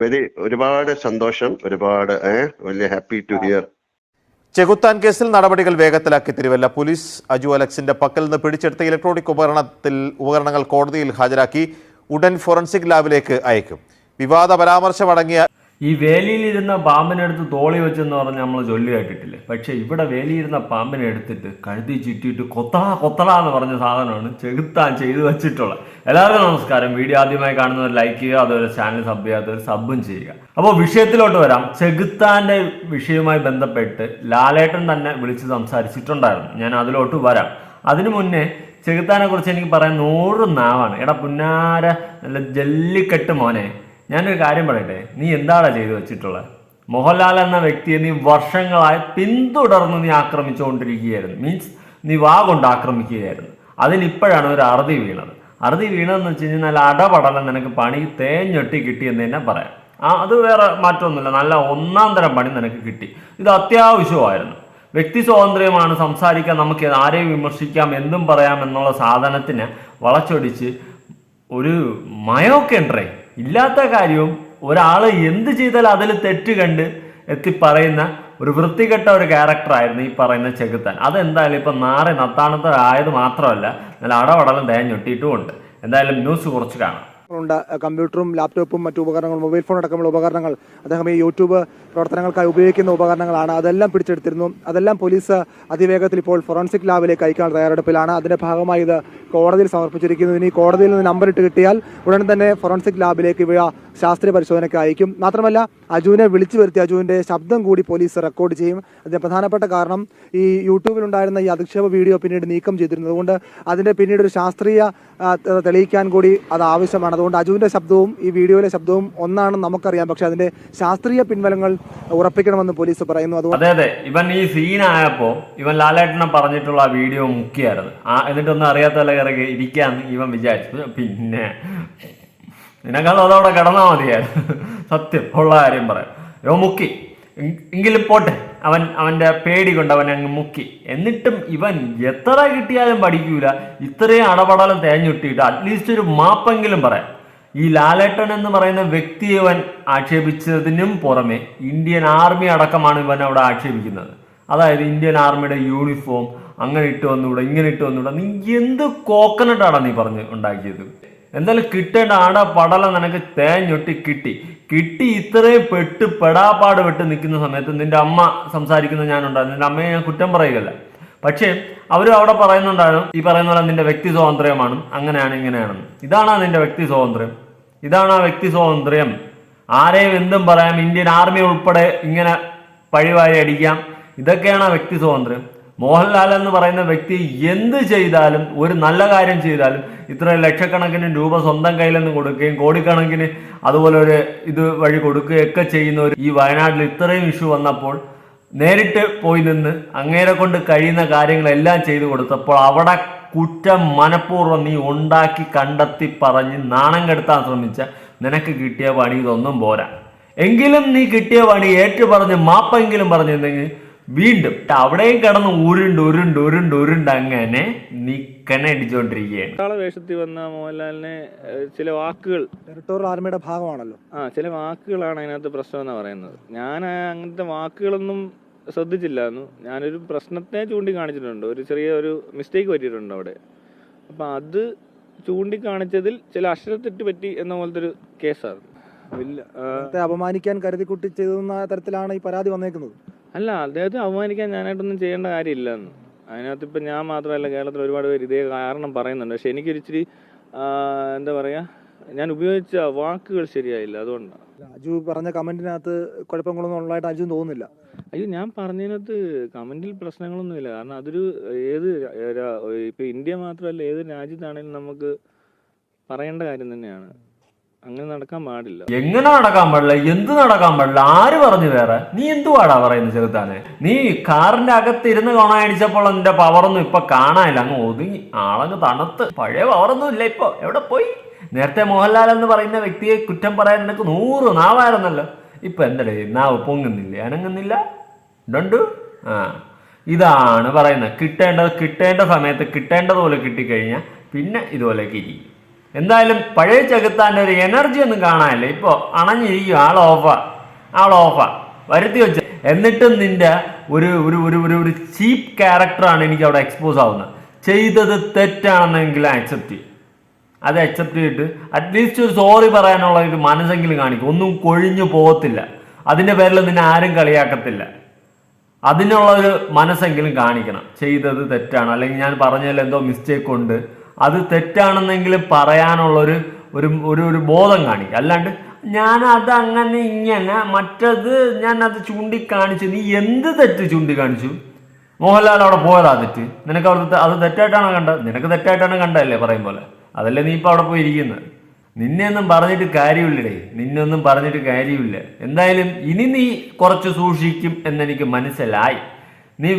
Very ഒരുപാട് സന്തോഷം ഒരുപാട് വലിയ ഹാപ്പി ടു ഹിയർ ചെകുത്താൻ കേസിൽ നടപടികൾ വേഗത്തിലാക്കി തിരുവല്ല. പോലീസ് അജു അലക്സിന്റെ പക്കൽ നിന്ന് പിടിച്ചെടുത്ത ഇലക്ട്രോണിക് ഉപകരണത്തിൽ ഉപകരണങ്ങൾ കോടതിയിൽ ഹാജരാക്കി ഉടൻ ഫോറൻസിക് ലാബിലേക്ക് അയക്കും. വിവാദ പരാമർശമടങ്ങിയ ഈ വേലിയിലിരുന്ന പാമ്പിനെടുത്ത് തോളി വെച്ചെന്ന് പറഞ്ഞ് നമ്മൾ ചൊല്ലി കേട്ടിട്ടില്ലേ? പക്ഷേ ഇവിടെ വേലിയിരുന്ന പാമ്പിനെ എടുത്തിട്ട് കഴുതി ചുറ്റിയിട്ട് കൊത്തള കൊത്തള എന്ന് പറഞ്ഞ സാധനമാണ് ചെകുത്താൻ ചെയ്തു വെച്ചിട്ടുള്ളത്. എല്ലാവർക്കും നമസ്കാരം. വീഡിയോ ആദ്യമായി കാണുന്നവർ ലൈക്ക് ചെയ്യുക അതുപോലെ ചാനൽ സബ് ചെയ്യാത്തവർ സബും ചെയ്യുക. അപ്പോൾ വിഷയത്തിലോട്ട് വരാം. ചെകുത്താന്റെ വിഷയവുമായി ബന്ധപ്പെട്ട് ലാലേട്ടൻ തന്നെ വിളിച്ച് സംസാരിച്ചിട്ടുണ്ടായിരുന്നു. ഞാൻ അതിലോട്ട് വരാം. അതിനു മുന്നേ ചെകുത്താനെ കുറിച്ച് എനിക്ക് പറയാൻ നൂറ് നാവാണ്. എടാ പുന്നാര നല്ല ജല്ലിക്കെട്ട് മോനെ. ഞാനൊരു കാര്യം പറയട്ടെ? നീ എന്താടാ ചെയ്തു വെച്ചിട്ടുള്ളത്? മോഹൻലാൽ എന്ന വ്യക്തിയെ നീ വർഷങ്ങളായി പിന്തുടർന്ന് നീ ആക്രമിച്ചുകൊണ്ടിരിക്കുകയായിരുന്നു. മീൻസ് നീ വാ കൊണ്ട് ആക്രമിക്കുകയായിരുന്നു. അതിനിപ്പോഴാണ് ഒരു അറുതി വീണത്. അറുതി വീണതെന്ന് വെച്ച് കഴിഞ്ഞാൽ അടപടലം നിനക്ക് പണി തേഞ്ഞൊട്ടി കിട്ടിയെന്ന് തന്നെ പറയാം. ആ അത് വേറെ മാറ്റമൊന്നുമില്ല. നല്ല ഒന്നാം തരം പണി നിനക്ക് കിട്ടി. ഇത് അത്യാവശ്യമായിരുന്നു. വ്യക്തി സ്വാതന്ത്ര്യമാണ്. സംസാരിക്കാൻ നമുക്ക് ആരെയും വിമർശിക്കാം എന്തും പറയാം എന്നുള്ള സാധനത്തിന് വളച്ചൊടിച്ച് ഒരു മയമൊക്കെ ഉണ്ടേ ഇല്ലാത്ത കാര്യവും ഒരാൾ എന്ത് ചെയ്താൽ അതിൽ തെറ്റ് കണ്ട് എത്തി പറയുന്ന ഒരു വൃത്തികെട്ട ഒരു ക്യാരക്ടറായിരുന്നു ഈ പറയുന്ന ചെകുത്താൻ. അതെന്തായാലും ഇപ്പം നാറെ നത്താണത്ത് ആയത് മാത്രമല്ല നല്ല അടവടലും തേഞ്ഞൊട്ടിയിട്ടും ഉണ്ട്. എന്തായാലും ന്യൂസ് കുറച്ച് കാണാം. കമ്പ്യൂട്ടറും ലാപ്ടോപ്പും മറ്റു ഉപകരണങ്ങളും മൊബൈൽ ഫോൺ അടക്കമുള്ള ഉപകരണങ്ങൾ. അദ്ദേഹം ഈ യൂട്യൂബ് പ്രവർത്തനങ്ങൾക്കായി ഉപയോഗിക്കുന്ന ഉപകരണങ്ങളാണ്. അതെല്ലാം പിടിച്ചെടുത്തിരുന്നു. അതെല്ലാം പോലീസ് അതിവേഗത്തിൽ ഇപ്പോൾ ഫോറൻസിക് ലാബിലേക്ക് അയക്കാൻ തയ്യാറെടുപ്പിലാണ്. അതിന്റെ ഭാഗമായി ഇത് കോടതിയിൽ സമർപ്പിച്ചിരിക്കുന്നു. ഇനി കോടതിയിൽ നിന്ന് നമ്പർ ഇട്ട് കിട്ടിയാൽ ഉടൻ തന്നെ ഫോറൻസിക് ലാബിലേക്ക് ഇവ ശാസ്ത്രീയ പരിശോധനയ്ക്ക് അയക്കും. മാത്രമല്ല അജുവിനെ വിളിച്ചു വരുത്തി അജുവിന്റെ ശബ്ദം കൂടി പോലീസ് റെക്കോർഡ് ചെയ്യും. അതിന്റെ പ്രധാനപ്പെട്ട കാരണം ഈ യൂട്യൂബിലുണ്ടായിരുന്ന ഈ അധിക്ഷേപ വീഡിയോ പിന്നീട് നീക്കം ചെയ്തിരുന്നു അതുകൊണ്ട് അതിന്റെ പിന്നീട് ഒരു ശാസ്ത്രീയ തെളിയിക്കാൻ കൂടി അത് ആവശ്യമാണ്. അതുകൊണ്ട് അജുവിന്റെ ശബ്ദവും ഈ വീഡിയോയിലെ ശബ്ദവും ഒന്നാണെന്ന് നമുക്കറിയാം. പക്ഷേ അതിന്റെ ശാസ്ത്രീയ പിൻബലങ്ങൾ ഉറപ്പിക്കണമെന്ന് പോലീസ് പറയുന്നു. അതുകൊണ്ട് അതെ അതെ. ഇവൻ ഈ സീനായപ്പോ ഇവൻ ലാലേട്ടനെ പറഞ്ഞിട്ടുള്ള ആ വീഡിയോ മുക്കിയായിരുന്നു. ആ എന്നിട്ടൊന്നും അറിയാത്തല്ല കയറി ഇരിക്കാന്ന് ഇവൻ വിചാരിച്ചു. പിന്നെ നിനക്കാളും അതവിടെ കിടന്നാൽ മതിയായിരുന്നു. സത്യം ഉള്ള കാര്യം പറയാം. ഇവ മുക്കി. എങ്കിലും പോട്ടെ. അവൻ അവന്റെ പേടി കൊണ്ട് അവൻ അങ്ങ് മുക്കി. എന്നിട്ടും ഇവൻ എത്ര കിട്ടിയാലും പഠിക്കൂല. ഇത്രയും അടപടലം തേഞ്ഞുട്ടിയിട്ട് അറ്റ്ലീസ്റ്റ് ഒരു മാപ്പെങ്കിലും പറയാം. ഈ ലാലേട്ടൻ എന്ന് പറയുന്ന വ്യക്തിയെ ഇവൻ ആക്ഷേപിച്ചതിനും പുറമെ ഇന്ത്യൻ ആർമി അടക്കമാണ് ഇവൻ അവിടെ ആക്ഷേപിക്കുന്നത്. അതായത് ഇന്ത്യൻ ആർമിയുടെ യൂണിഫോം അങ്ങനെ ഇട്ട് വന്നുകൂടെ ഇങ്ങനെ ഇട്ട് വന്നുകൂടെ നീ എന്ത് കോക്കനട്ടാണ് നീ പറഞ്ഞ് ഉണ്ടാക്കിയത്? എന്തായാലും കിട്ടേണ്ട ആട പടല നിനക്ക് തേഞ്ഞൊട്ടി കിട്ടി. കിട്ടി ഇത്രയും പെട്ട് പെടാപ്പാട് പെട്ട് നിൽക്കുന്ന സമയത്ത് നിന്റെ അമ്മ സംസാരിക്കുന്ന ഞാനുണ്ടായിരുന്നു. നിന്റെ അമ്മയെ ഞാൻ കുറ്റം പറയുകയല്ല. പക്ഷേ അവരും അവിടെ പറയുന്നുണ്ടായിരുന്നു ഈ പറയുന്ന പോലെ നിന്റെ വ്യക്തി സ്വാതന്ത്ര്യമാണ്. അങ്ങനെയാണ് ഇങ്ങനെയാണെന്ന്. ഇതാണ് നിന്റെ വ്യക്തി സ്വാതന്ത്ര്യം. ഇതാണ് ആ വ്യക്തി സ്വാതന്ത്ര്യം. ആരെയും എന്തും പറയാം. ഇന്ത്യൻ ആർമി ഉൾപ്പെടെ ഇങ്ങനെ പഴിവാരി അടിക്കാം. ഇതൊക്കെയാണ് ആ വ്യക്തി സ്വാതന്ത്ര്യം. മോഹൻലാൽ എന്ന് പറയുന്ന വ്യക്തി എന്ത് ചെയ്താലും ഒരു നല്ല കാര്യം ചെയ്താലും ഇത്ര ലക്ഷക്കണക്കിന് രൂപ സ്വന്തം കയ്യിൽ നിന്ന് കൊടുക്കുകയും കോടിക്കണക്കിന് അതുപോലെ ഒരു ഇത് വഴി കൊടുക്കുകയൊക്കെ ചെയ്യുന്ന ഒരു ഈ വയനാട്ടിൽ ഇത്രയും ഇഷ്യൂ വന്നപ്പോൾ നേരിട്ട് പോയി നിന്ന് അങ്ങേരെ കൊണ്ട് കഴിയുന്ന കാര്യങ്ങളെല്ലാം ചെയ്തു കൊടുത്തപ്പോൾ അവിടെ കുറ്റം മനഃപൂർവം നീ ഉണ്ടാക്കി കണ്ടെത്തി പറഞ്ഞ് നാണം കെടുത്താൻ ശ്രമിച്ച നിനക്ക് കിട്ടിയ പണി ഇതൊന്നും പോരാ. എങ്കിലും നീ കിട്ടിയ പണി ഏറ്റു പറഞ്ഞ് മാപ്പെങ്കിലും പറഞ്ഞിരുന്നെങ്കിൽ വീണ്ടും അവിടെയും കിടന്ന് ഊരുണ്ട് ഉരുണ്ട് ഉരുണ്ട് ഉരുണ്ട് അങ്ങനെ നിക്കനെ അടിച്ചോണ്ടിരിക്കുകയാണ് ഒരാളെ വേഷത്തിൽ വന്ന മോഹൻലാലിനെ ചില വാക്കുകൾ ടെറിട്ടോറിയൽ ആർമിയുടെ ഭാഗമാണല്ലോ. ആ ചില വാക്കുകളാണ് അതിനകത്ത് പ്രശ്നം എന്ന് പറയുന്നത്. ഞാൻ അങ്ങനത്തെ വാക്കുകളൊന്നും ശ്രദ്ധിച്ചില്ലായിരുന്നു. ഞാനൊരു പ്രശ്നത്തെ ചൂണ്ടിക്കാണിച്ചിട്ടുണ്ട്. ഒരു ചെറിയ ഒരു മിസ്റ്റേക്ക് പറ്റിയിട്ടുണ്ട് അവിടെ. അപ്പം അത് ചൂണ്ടിക്കാണിച്ചതിൽ ചില അക്ഷരത്തെറ്റ് പറ്റി എന്ന പോലത്തെ ഒരു കേസാണ് അപമാനിക്കാൻ കരുതി കുട്ടി ചെയ്തെന്ന തരത്തിലാണ് ഈ പരാതി വന്നേക്കുന്നത്. അല്ല അദ്ദേഹത്തെ അപമാനിക്കാൻ ഞാനായിട്ടൊന്നും ചെയ്യേണ്ട കാര്യമില്ലെന്ന്. അതിനകത്ത് ഇപ്പം ഞാൻ മാത്രമല്ല കേരളത്തിൽ ഒരുപാട് പേര് ഇതേ കാരണം പറയുന്നുണ്ട്. പക്ഷെ എനിക്കൊരിച്ചിരി എന്താ പറയുക ഞാൻ ഉപയോഗിച്ച വാക്കുകൾ ശരിയായില്ല അതുകൊണ്ടാണ് അജു പറഞ്ഞ കമന്റിനകത്ത് കുഴപ്പങ്ങളൊന്നും ഉള്ളതായിട്ട് അജു തോന്നുന്നില്ല. അയ്യോ ഞാൻ പറഞ്ഞതിനകത്ത് കമന്റിൽ പ്രശ്നങ്ങളൊന്നുമില്ല. കാരണം അതൊരു ഏത് ഇപ്പൊ ഇന്ത്യ മാത്രമല്ല ഏത് രാജ്യത്താണെങ്കിലും നമുക്ക് പറയേണ്ട കാര്യം തന്നെയാണ്. അങ്ങനെ നടക്കാൻ പാടില്ല. എങ്ങനെ നടക്കാൻ പാടില്ല? എന്ത് നടക്കാൻ പാടില്ല? ആര് പറഞ്ഞു വേറെ? നീ എന്തുവാടാ പറയുന്നത് ചെറുത്താനെ നീ കാറിന്റെ അകത്ത് ഇരുന്ന് കൊണയടിച്ചപ്പോൾ നിന്റെ പവറൊന്നും ഇപ്പൊ കാണാനില്ല. അങ്ങ് ഒതുങ്ങി. ആളങ്ങ് തണുത്ത്. പഴയ പവറൊന്നും ഇല്ല ഇപ്പൊ. എവിടെ പോയി? നേരത്തെ മോഹൻലാൽ എന്ന് പറയുന്ന വ്യക്തിയെ കുറ്റം പറയാൻ നിനക്ക് നൂറ് നാവായിരുന്നല്ലോ. ഇപ്പൊ എന്തടേ നാവ് പൊങ്ങുന്നില്ല? അനങ്ങുന്നില്ല? ഡണ്ടു? ആ. ഇതാണ് പറയുന്നത്. കിട്ടേണ്ടത് കിട്ടേണ്ട സമയത്ത് കിട്ടേണ്ടതുപോലെ കിട്ടിക്കഴിഞ്ഞാൽ പിന്നെ ഇതുപോലെ ഇരിക്കും. എന്തായാലും പഴയ ചെകുത്താന്റെ ഒരു എനർജി ഒന്നും കാണാനില്ല. ഇപ്പോൾ അണഞ്ഞിരിക്കും ആൾ ഓഫാ ആൾ ഓഫാ വരുത്തി വെച്ച്. എന്നിട്ടും നിന്റെ ഒരു ഒരു ഒരു ഒരു ഒരു ചീപ്പ് ക്യാരക്ടറാണ് എനിക്ക് അവിടെ എക്സ്പോസ് ആവുന്നത്. ചെയ്തത് തെറ്റാണെന്നെങ്കിൽ അക്സെപ്റ്റ് ചെയ്യും. അത് അക്സെപ്റ്റ് ചെയ്തിട്ട് അറ്റ്ലീസ്റ്റ് ഒരു സോറി പറയാനുള്ള ഒരു മനസ്സെങ്കിലും കാണിക്കും. ഒന്നും കൊഴിഞ്ഞു പോകത്തില്ല. അതിന്റെ പേരിൽ നിന്നെ ആരും കളിയാക്കത്തില്ല. അതിനുള്ള ഒരു മനസ്സെങ്കിലും കാണിക്കണം. ചെയ്തത് തെറ്റാണ്? അല്ലെങ്കിൽ ഞാൻ പറഞ്ഞതിൽ എന്തോ മിസ്റ്റേക്ക് ഉണ്ട്. അത് തെറ്റാണെന്നെങ്കിലും പറയാനുള്ളൊരു ഒരു ഒരു ഒരു ബോധം കാണിക്കുക അല്ലാണ്ട് ഞാൻ അത് അങ്ങനെ ഇങ്ങനെ മറ്റത് ഞാൻ അത് ചൂണ്ടിക്കാണിച്ചു നീ എന്ത് തെറ്റ് ചൂണ്ടിക്കാണിച്ചു? മോഹൻലാൽ അവിടെ പോയതാ തെറ്റ്. നിനക്ക് അവിടെ അത് തെറ്റായിട്ടാണോ കണ്ടത് നിനക്ക് തെറ്റായിട്ടാണ് കണ്ടതല്ലേ പറയും പോലെ. അതല്ലേ നീ ഇപ്പോൾ അവിടെ പോയി ഇരിക്കുന്നത്? നിന്നെ ഒന്നും പറഞ്ഞിട്ട് കാര്യമില്ലടേ. നിന്നെ ഒന്നും പറഞ്ഞിട്ട് കാര്യമില്ല. എന്തായാലും ഇനി നീ കുറച്ച് സൂക്ഷിക്കും എന്നെനിക്ക് മനസ്സിലായി. നീ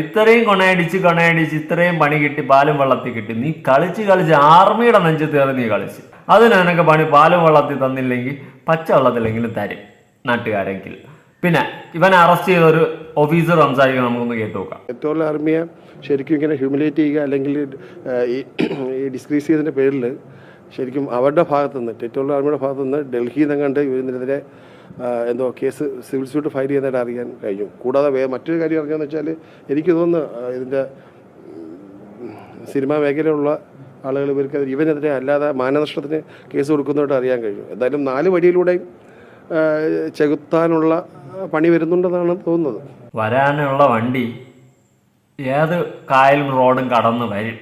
ഇത്രയും കൊണയടിച്ച് കൊണയടിച്ച് ഇത്രയും പണി കിട്ടി പാലും വെള്ളത്തിൽ കിട്ടി. നീ കളിച്ച് കളിച്ച് ആർമിയുടെ നെഞ്ചത്ത് കയറി നീ കളിച്ച്. അതിന് പണി പാലും വെള്ളത്തിൽ തന്നില്ലെങ്കിൽ പച്ച വെള്ളത്തിലെങ്കിലും തരും നാട്ടുകാരെങ്കിൽ. പിന്നെ ഇവനെ അറസ്റ്റ് ചെയ്ത ഒരു ഓഫീസർ സംസാരിക്കുക നമുക്കൊന്ന് കേട്ടു നോക്കാം. ആർമിയെ ശരിക്കും ഇങ്ങനെ ഹ്യൂമിലേറ്റ് ചെയ്യുക അല്ലെങ്കിൽ ഈ ഡിസ്ക്രീസ് ചെയ്തതിന്റെ പേരിൽ ശരിക്കും അവരുടെ ഭാഗത്തുനിന്ന് പെട്രോൾ ആർമിയുടെ ഭാഗത്തുനിന്ന് ഡൽഹിയിൽ നിന്നെങ്ങാണ്ട് ആഹ്, എന്തോ കേസ് സിവിൽ സ്യൂട്ട് ഫയൽ ചെയ്യുന്നതായിട്ട് അറിയാൻ കഴിഞ്ഞു. കൂടാതെ വേ മറ്റൊരു കാര്യം അറിഞ്ഞതെന്ന് വെച്ചാൽ എനിക്ക് തോന്നുന്നു ഇതിന്റെ സിനിമാ മേഖലയിലുള്ള ആളുകൾ ഇവർക്ക് ഇവനെതിരെ അല്ലാതെ മാനനഷ്ടത്തിന് കേസ് കൊടുക്കുന്നതായിട്ട് അറിയാൻ കഴിഞ്ഞു. എന്തായാലും നാല് വഴിയിലൂടെയും ചെകുത്താനുള്ള പണി വരുന്നുണ്ടെന്നാണ് തോന്നുന്നത്. വരാനുള്ള വണ്ടി ഏത് കായലും റോഡും കടന്ന് വരും.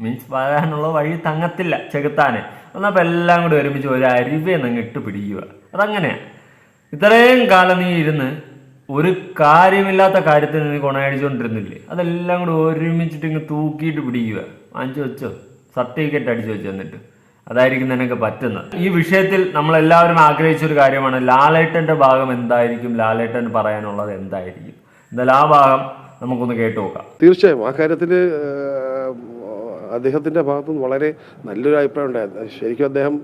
മീൻസ് വരാനുള്ള വഴി തങ്ങത്തില്ല ചെകുത്താന്. എന്നപ്പോൾ എല്ലാം കൂടി ഒരുമിച്ച് ഒരു അരിവേ അങ്ങ് ഇട്ട് പിടിക്കുക. അതങ്ങനെയാ. ഇത്രയും കാലം നീ ഇരുന്ന് ഒരു കാര്യമില്ലാത്ത കാര്യത്തിൽ നീ കൊണയടിച്ചുകൊണ്ടിരുന്നില്ലേ അതെല്ലാം കൂടി ഒരുമിച്ചിട്ട് ഇങ്ങ് തൂക്കിയിട്ട് പിടിക്കുക. വാങ്ങിച്ചു വെച്ചോ. സർട്ടിഫിക്കറ്റ് അടിച്ചു വെച്ചു എന്നിട്ട്. അതായിരിക്കും നിനക്ക് പറ്റുന്നത്. ഈ വിഷയത്തിൽ നമ്മളെല്ലാവരും ആഗ്രഹിച്ച ഒരു കാര്യമാണ്. ലാലേട്ടന്റെ ഭാഗം എന്തായിരിക്കും? ലാലേട്ടൻ പറയാനുള്ളത് എന്തായിരിക്കും? എന്തായാലും ആ ഭാഗം നമുക്കൊന്ന് കേട്ടു നോക്കാം. തീർച്ചയായും. ആ കാര്യത്തിൽ അദ്ദേഹത്തിന്റെ ഭാഗത്തുനിന്ന് വളരെ നല്ലൊരു അഭിപ്രായം ഉണ്ടായിരുന്നു. ശരിക്കും അദ്ദേഹം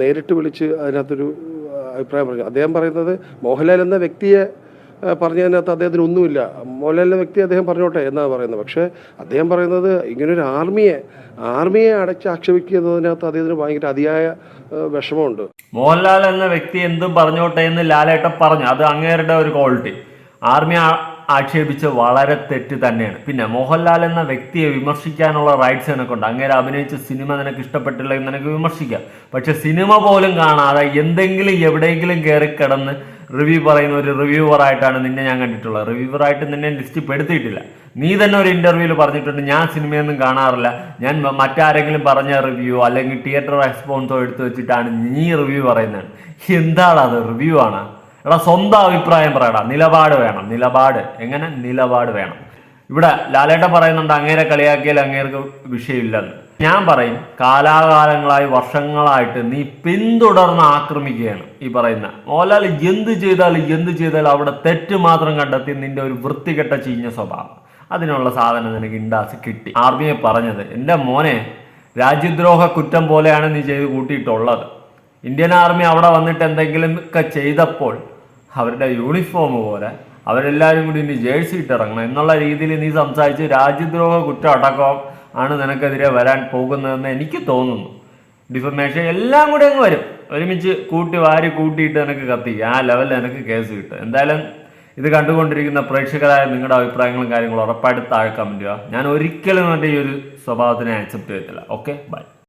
നേരിട്ട് വിളിച്ച് അതിനകത്തൊരു അഭിപ്രായം പറഞ്ഞു അദ്ദേഹം പറയുന്നത് മോഹൻലാൽ എന്ന വ്യക്തിയെ പറഞ്ഞതിനകത്ത് അദ്ദേഹത്തിന് ഒന്നുമില്ല മോഹൻലാലിന്റെ വ്യക്തി അദ്ദേഹം പറഞ്ഞോട്ടെ എന്നാണ് പറയുന്നത്. പക്ഷേ അദ്ദേഹം പറയുന്നത് ഇങ്ങനൊരു ആർമിയെ ആർമിയെ അടച്ച് ആക്ഷേപിക്കുന്നതിനകത്ത് അദ്ദേഹത്തിന് ഭയങ്കര അതിയായ വിഷമമുണ്ട്. മോഹൻലാൽ എന്ന വ്യക്തി എന്തും പറഞ്ഞോട്ടെ എന്ന് ലാലേട്ടൻ പറഞ്ഞു. അത് അങ്ങേരുടെ ഒരു ക്വാളിറ്റി. ആർമി ആക്ഷേപിച്ച് വളരെ തെറ്റ് തന്നെയാണ്. പിന്നെ മോഹൻലാൽ എന്ന വ്യക്തിയെ വിമർശിക്കാനുള്ള റൈറ്റ്സ് നിനക്കുണ്ട് അങ്ങനെ അഭിനയിച്ച സിനിമ നിനക്ക് ഇഷ്ടപ്പെട്ടില്ലെങ്കിൽ നിനക്ക് വിമർശിക്കാം. പക്ഷെ സിനിമ പോലും കാണാതെ എന്തെങ്കിലും എവിടെയെങ്കിലും കയറി കിടന്ന് റിവ്യൂ പറയുന്ന ഒരു റിവ്യൂവറായിട്ടാണ് നിന്നെ ഞാൻ കണ്ടിട്ടുള്ളത്. റിവ്യൂവറായിട്ട് നിന്നെ ലിസ്റ്റ് പെടുത്തിയിട്ടില്ല നീ തന്നെ ഒരു ഇന്റർവ്യൂവിൽ പറഞ്ഞിട്ടുണ്ട് ഞാൻ സിനിമയൊന്നും കാണാറില്ല. ഞാൻ മറ്റാരെങ്കിലും പറഞ്ഞ റിവ്യൂ അല്ലെങ്കിൽ തിയേറ്റർ റെസ്പോൺസോ എടുത്തു വെച്ചിട്ടാണ് നീ റിവ്യൂ പറയുന്നത് എന്താണ് അത് റിവ്യൂ ആണ്? എടാ സ്വന്തം അഭിപ്രായം പറയടാ. നിലപാട് വേണം. നിലപാട്. എങ്ങനെ? നിലപാട് വേണം. ഇവിടെ ലാലേട്ട പറയുന്നുണ്ട് അങ്ങേരെ കളിയാക്കിയാൽ അങ്ങേർക്ക് വിഷയമില്ലെന്ന്. ഞാൻ പറയും കാലാകാലങ്ങളായി വർഷങ്ങളായിട്ട് നീ പിന്തുടർന്ന് ആക്രമിക്കുകയാണ് ഈ പറയുന്ന. മോഹൻലാൽ എന്ത് ചെയ്താൽ എന്ത് ചെയ്താൽ അവിടെ തെറ്റ് മാത്രം കണ്ടെത്തി നിന്റെ ഒരു വൃത്തികെട്ട ചീഞ്ഞ സ്വഭാവം. അതിനുള്ള സാധനം നിനക്ക് ഇണ്ടാസ് കിട്ടി. ആർമിയെ പറഞ്ഞത് എന്റെ മോനെ രാജ്യദ്രോഹ കുറ്റം പോലെയാണ് നീ ചെയ്ത് കൂട്ടിയിട്ടുള്ളത്. ഇന്ത്യൻ ആർമി അവിടെ വന്നിട്ട് എന്തെങ്കിലും ഒക്കെ ചെയ്തപ്പോൾ അവരുടെ യൂണിഫോം പോലെ അവരെല്ലാവരും കൂടി ഇനി ജേഴ്സി ഇട്ടിറങ്ങണം എന്നുള്ള രീതിയിൽ നീ സംസാരിച്ച് രാജ്യദ്രോഹ കുറ്റം അടക്കം ആണ് നിനക്കെതിരെ വരാൻ പോകുന്നതെന്ന് എനിക്ക് തോന്നുന്നു. ഡിഫമേഷൻ എല്ലാം കൂടെ അങ്ങ് വരും. ഒരുമിച്ച് കൂട്ടി വാരി കൂട്ടിയിട്ട് നിനക്ക് കത്തിക്കും ആ ലെവലിൽ നിനക്ക് കേസ് കിട്ടും. എന്തായാലും ഇത് കണ്ടുകൊണ്ടിരിക്കുന്ന പ്രേക്ഷകരായ നിങ്ങളുടെ അഭിപ്രായങ്ങളും കാര്യങ്ങളും ഉറപ്പായിട്ട് താഴെ കമന്റ് ചെയ്യുക. ഞാൻ ഒരിക്കലും എന്റെ ഈ ഒരു സ്വഭാവത്തിനെ ആക്സെപ്റ്റ് ചെയ്യത്തില്ല. Okay bye